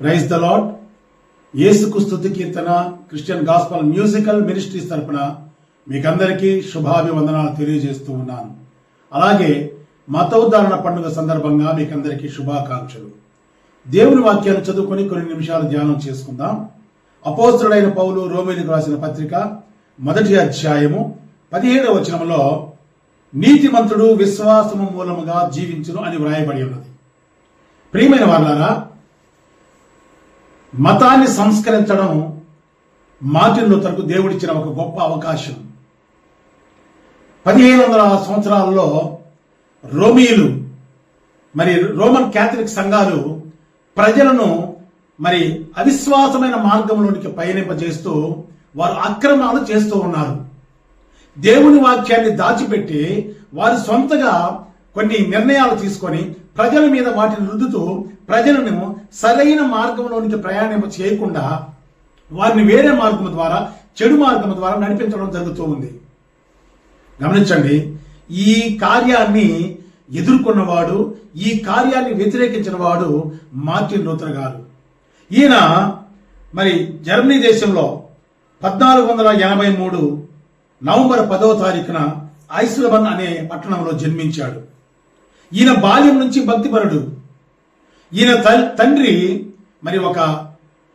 Praise the lord యేసుకు స్థుతి కీర్తన క్రిస్టియన్ గాస్పల్ మ్యూజికల్ మినిస్ట్రీస్ తరపున మీకందరికీ శుభాభివందనాలు తెలియజేస్తూ ఉన్నాను. అలాగే మతోద్ధారణ పండుగ సందర్భంగా మీకందరికీ శుభాకాంక్షలు. దేవుని వాక్యాన్ని చదువుకొని కొన్ని నిమిషాలు ధ్యానం చేసుకుందాం. అపోస్తుడైన పౌలు రోమిలకు రాసిన పత్రిక మొదటి అధ్యాయము పదిహేడవ వచనంలో నీతిమంతుడు విశ్వాసము మూలముగా జీవించును అని వ్రాయబడి ఉన్నది. ప్రియమైన వాళ్ళారా మతాన్ని సంస్కరించడం మార్టిన్ లూథర్కు దేవుడిచ్చిన ఒక గొప్ప అవకాశం. పదిహేను వందల సంవత్సరాలలో రోమియులు మరి రోమన్ క్యాథలిక్ సంఘాలు ప్రజలను మరి అవిశ్వాసమైన మార్గంలోనికి పయనింపజేస్తూ వారు అక్రమాలు చేస్తూ ఉన్నారు. దేవుని వాక్యాన్ని దాచిపెట్టి వారు సొంతగా కొన్ని నిర్ణయాలు తీసుకొని ప్రజల మీద వాటిని రుద్దుతూ ప్రజలను సరైన మార్గంలోనికి ప్రయాణం చేయకుండా వారిని వేరే మార్గం ద్వారా చెడు మార్గం ద్వారా నడిపించడం జరుగుతూ ఉంది. గమనించండి ఈ కార్యాన్ని ఎదుర్కొన్నవాడు ఈ కార్యాన్ని వ్యతిరేకించిన వాడు మార్టిన్ లూథర్ గారు. ఈయన మరి జర్మనీ దేశంలో పద్నాలుగు వందల ఎనభై మూడు నవంబర్ పదవ తారీఖున ఐస్లబన్ అనే పట్టణంలో జన్మించాడు. ఈయన బాల్యం నుంచి భక్తిపరుడు. ఈయన తండ్రి మరి ఒక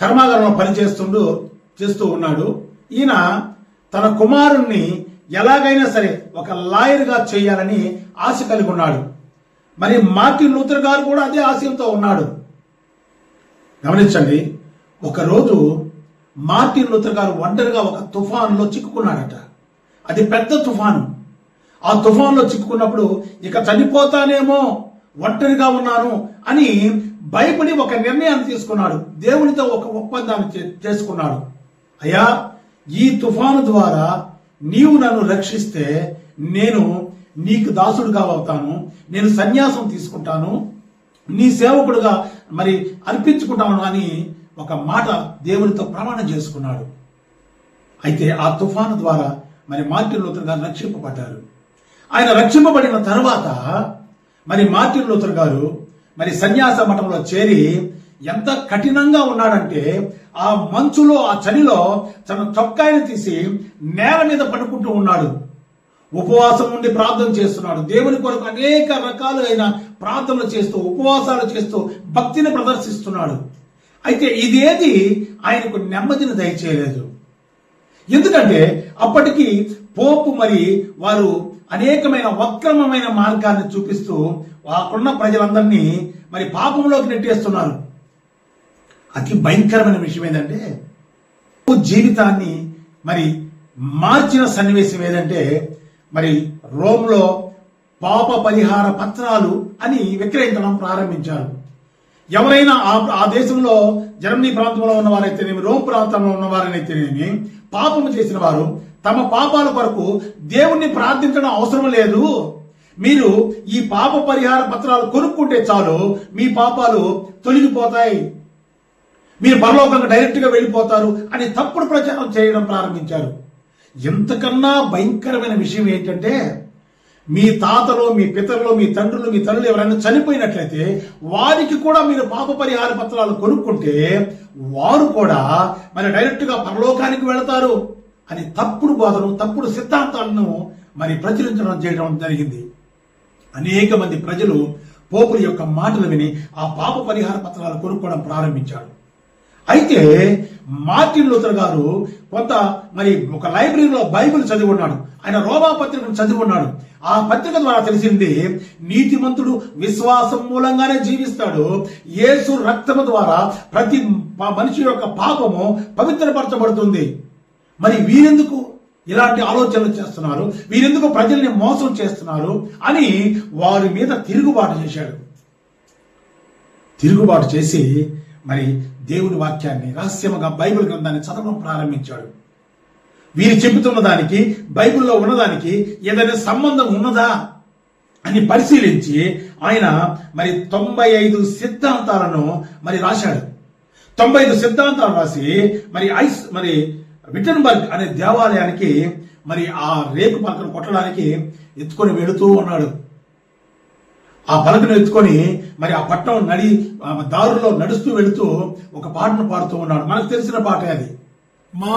కర్మాగారంలో పనిచేస్తుండు చేస్తూ ఉన్నాడు. ఈయన తన కుమారుణ్ణి ఎలాగైనా సరే ఒక లాయర్గా చేయాలని ఆశ కలిగి ఉన్నాడు. మరి మార్టిన్ లూథర్ గారు కూడా అదే ఆశయంతో ఉన్నాడు. గమనించండి ఒకరోజు మార్టిన్ లూథర్ గారు ఒంటరిగా ఒక తుఫాన్లో చిక్కుకున్నాడట. అది పెద్ద తుఫాను. ఆ తుఫాన్లో చిక్కుకున్నప్పుడు ఇక చనిపోతానేమో ఒంటరిగా ఉన్నాను అని భయపడి ఒక నిర్ణయాన్ని తీసుకున్నాడు. దేవునితో ఒక ఒప్పందాన్ని చే- చేసుకున్నాడు. అయ్యా ఈ తుఫాను ద్వారా నీవు నన్ను రక్షిస్తే నేను నీకు దాసుడుగా అవుతాను. నేను సన్యాసం తీసుకుంటాను. నీ సేవకుడుగా మరి అర్పించుకుంటాను అని ఒక మాట దేవునితో ప్రమాణం చేసుకున్నాడు. అయితే ఆ తుఫాను ద్వారా మరి మార్టిన్ లూథర్ గారు రక్షింపబడ్డారు. ఆయన రక్షింపబడిన తర్వాత మరి మార్టిన్ లూథర్ గారు మరి సన్యాస మఠంలో చేరి ఎంత కఠినంగా ఉన్నాడంటే ఆ మంచులో ఆ చలిలో తన చొక్కాయని తీసి నేల మీద పడుకుంటూ ఉన్నాడు. ఉపవాసం ఉండి ప్రార్థన చేస్తున్నాడు. దేవుని కొరకు అనేక రకాలైన ప్రార్థనలు చేస్తూ ఉపవాసాలు చేస్తూ భక్తిని ప్రదర్శిస్తున్నాడు. అయితే ఇదేది ఆయనకు నెమ్మదిని దయచేయలేదు. ఎందుకంటే అప్పటికి పోపు మరి వారు అనేకమైన వక్రమమైన మార్గాన్ని చూపిస్తూ అక్కడున్న ప్రజలందరినీ మరి పాపంలోకి నెట్టేస్తున్నారు. అతి భయంకరమైన విషయం ఏంటంటే జీవితాన్ని మరి మార్చిన సన్నివేశం ఏదంటే మరి రోమ్లో పాప పరిహార పత్రాలు అని విక్రయించడం ప్రారంభించారు. ఎవరైనా ఆ ఆ దేశంలో జర్మనీ ప్రాంతంలో ఉన్న వారైతేనేమి రోమ్ ప్రాంతంలో ఉన్న వారైతేనేమి పాపము చేసిన వారు తమ పాపాల కొరకు దేవుణ్ణి ప్రార్థించడం అవసరం లేదు. మీరు ఈ పాప పరిహార పత్రాలు కొనుక్కుంటే చాలు మీ పాపాలు తొలగిపోతాయి. మీరు పరలోకంగా డైరెక్ట్గా వెళ్ళిపోతారు అని తప్పుడు ప్రచారం చేయడం ప్రారంభించారు. ఎంతకన్నా భయంకరమైన విషయం ఏంటంటే మీ తాతలు మీ పితరులు మీ తండ్రులు మీ తల్లులు ఎవరైనా చనిపోయినట్లయితే వారికి కూడా మీరు పాప పరిహార పత్రాలు కొనుక్కుంటే వారు కూడా మరి డైరెక్ట్గా పరలోకానికి వెళతారు. అని తప్పుడు బోధను తప్పుడు సిద్ధాంతాలను మరి ప్రచురించడం చేయడం జరిగింది. అనేక మంది ప్రజలు పోపుల యొక్క మాటలు విని ఆ పాప పరిహార పత్రాలు కొనుక్కోవడం ప్రారంభించాడు అయితే మార్టిన్ లూథర్ గారు కొంత మరి ఒక లైబ్రరీలో బైబిల్ చదివి ఉన్నాడు ఆయన రోమా పత్రికను చదివి ఉన్నాడు ఆ పత్రిక ద్వారా తెలిసింది నీతిమంతుడు విశ్వాసం మూలంగానే జీవిస్తాడు. యేసు రక్తము ద్వారా ప్రతి మనిషి యొక్క పాపము పవిత్రపరచబడుతుంది. మరి వీరెందుకు ఇలాంటి ఆలోచనలు చేస్తున్నారు? వీరెందుకు ప్రజల్ని మోసం చేస్తున్నారు? అని వారి మీద తిరుగుబాటు చేశాడు. తిరుగుబాటు చేసి మరి దేవుని వాక్యాన్ని రహస్యముగా బైబిల్ గ్రంథాన్ని చదవడం ప్రారంభించాడు. వీరు చెబుతున్న దానికి బైబిల్లో ఉన్నదానికి ఏదైనా సంబంధం ఉన్నదా అని పరిశీలించి ఆయన మరి తొంభై ఐదు సిద్ధాంతాలను మరి రాశాడు. తొంభై ఐదు సిద్ధాంతాలు రాసి మరి ఐస్ మరి విటన్బర్గ్ అనే దేవాలయానికి మరి ఆ రేకు పలకను కొట్టడానికి ఎత్తుకొని వెళుతూ ఉన్నాడు. ఆ పలకను ఎత్తుకొని మరి ఆ పట్టణం నడి ఆ దారులో నడుస్తూ వెళుతూ ఒక పాటను పాడుతూ ఉన్నాడు. మనకు తెలిసిన పాట అది. మా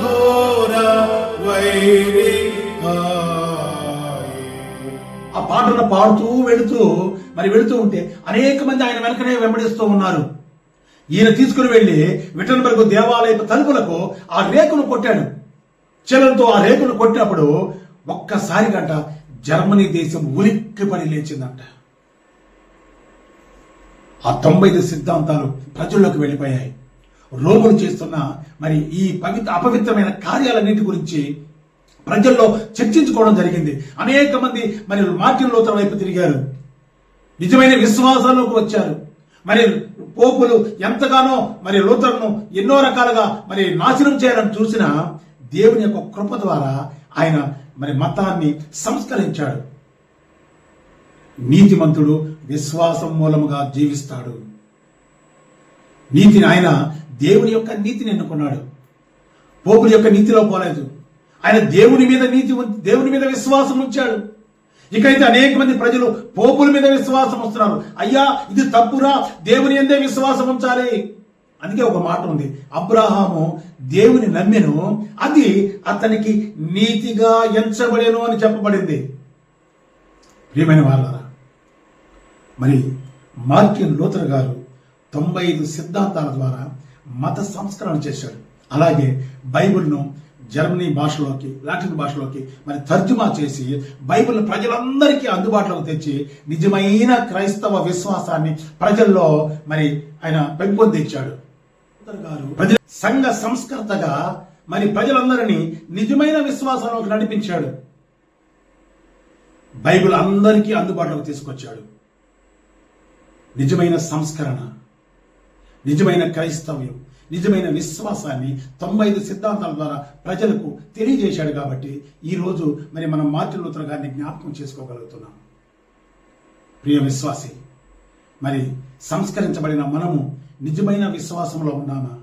ఘోర వైరి ఆ పాటను పాడుతూ వెళుతూ మరి వెళుతూ ఉంటే అనేక మంది ఆయన వెనకనే వెంబడిస్తూ ఉన్నారు. ఈయన తీసుకుని వెళ్ళి విటన్బర్గ్ దేవాలయపు తలుపులకు ఆ రేకును కొట్టాడు. చలంతో ఆ రేకును కొట్టినప్పుడు ఒక్కసారి కంట జర్మనీ దేశం ఉలిక్కిపడి లేచిందంట. ఆ తొంభై ఐదు సిద్ధాంతాలు ప్రజల్లోకి వెళ్ళిపోయాయి. రోగులు చేస్తున్న మరి ఈ పవిత్ర అపవిత్రమైన కార్యాలన్నిటి గురించి ప్రజల్లో చర్చించుకోవడం జరిగింది. అనేక మంది మరి మార్టిన్ లోతర్ వైపు తిరిగారు. నిజమైన విశ్వాసంలోకి వచ్చారు. మరి పోపులు ఎంతగానో మరి లూథర్ను ఎన్నో రకాలుగా మరి నాశనం చేయాలని చూసిన దేవుని యొక్క కృప ద్వారా ఆయన మరి మతాన్ని సంస్కరించాడు. నీతిమంతుడు విశ్వాసం మూలముగా జీవిస్తాడు. నీతిని ఆయన దేవుని యొక్క నీతిని ఎన్నుకున్నాడు. పోపుల యొక్క నీతిలో పోలేదు. ఆయన దేవుని మీద నీతి ఉం- దేవుని మీద విశ్వాసం ఉంచాడు. ఇకైతే అనేక మంది ప్రజలు పోపుల మీద విశ్వాసం వస్తున్నారు అయ్యా ఇది తప్పురా? దేవుని ఎందే విశ్వాసం ఉంచాలి? అందుకే ఒక మాట ఉంది. అబ్రహాము దేవుని నమ్మెను అది అతనికి నీతిగా ఎంచబడేను అని చెప్పబడింది. ప్రియమైన వాళ్ళరా మరి మార్టిన్ లూథర్ గారు తొంభై ఐదు సిద్ధాంతాల ద్వారా మత సంస్కరణ చేశాడు. అలాగే బైబిల్ను జర్మనీ భాషలోకి లాటిన్ భాషలోకి మరి తర్జుమా చేసి బైబిల్ ప్రజలందరికీ అందుబాటులోకి తెచ్చి నిజమైన క్రైస్తవ విశ్వాసాన్ని ప్రజల్లో మరి ఆయన పెంపొందించాడు. గారు ప్రజల సంఘ సంస్కర్తగా మరి ప్రజలందరినీ నిజమైన విశ్వాసంలోకి నడిపించాడు. బైబిల్ అందరికీ అందుబాటులోకి తీసుకొచ్చాడు. నిజమైన సంస్కరణ. నిజమైన క్రైస్తవ్యం నిజమైన విశ్వాసాన్ని తొంభై ఐదు సిద్ధాంతాల ద్వారా ప్రజలకు తెలియజేశాడు కాబట్టి ఈ రోజు మరి మనం మార్టిన్ లూథర్ గారిని జ్ఞాపకం చేసుకోగలుగుతున్నాం. ప్రియ విశ్వాసి మరి సంస్కరించబడిన మనము నిజమైన విశ్వాసంలో ఉన్నామా?